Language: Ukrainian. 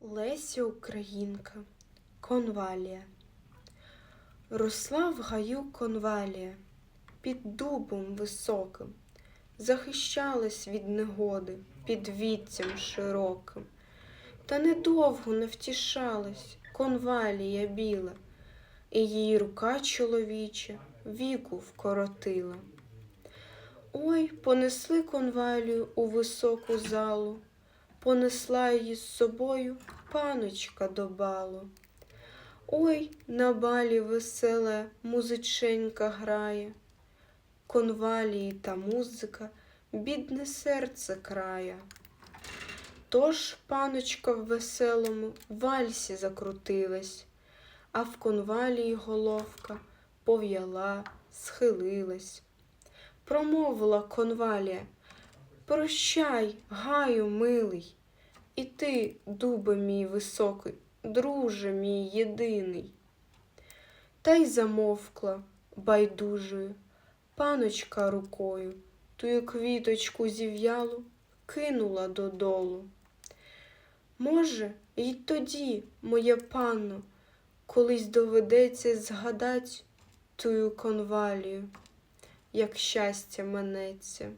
Леся Українка, конвалія. Росла в гаю конвалія, під дубом високим, захищалась від негоди під віттям широким. Та недовго не втішалась конвалія біла, і її рука чоловіча віку вкоротила. Ой, понесли конвалію у високу залу, понесла її з собою паночка до балу. Ой, на балі веселе музиченька грає, конвалії та музика бідне серце края. Тож паночка в веселому вальсі закрутилась, а в конвалії головка пов'яла, схилилась. Промовила конвалія, прощай, гаю милий, і ти, дубе мій високий, друже мій єдиний. Та й замовкла байдужою, паночка рукою, тую квіточку зів'ялу кинула додолу. Може, й тоді, моє панно, колись доведеться згадать тую конвалію, як щастя минеться.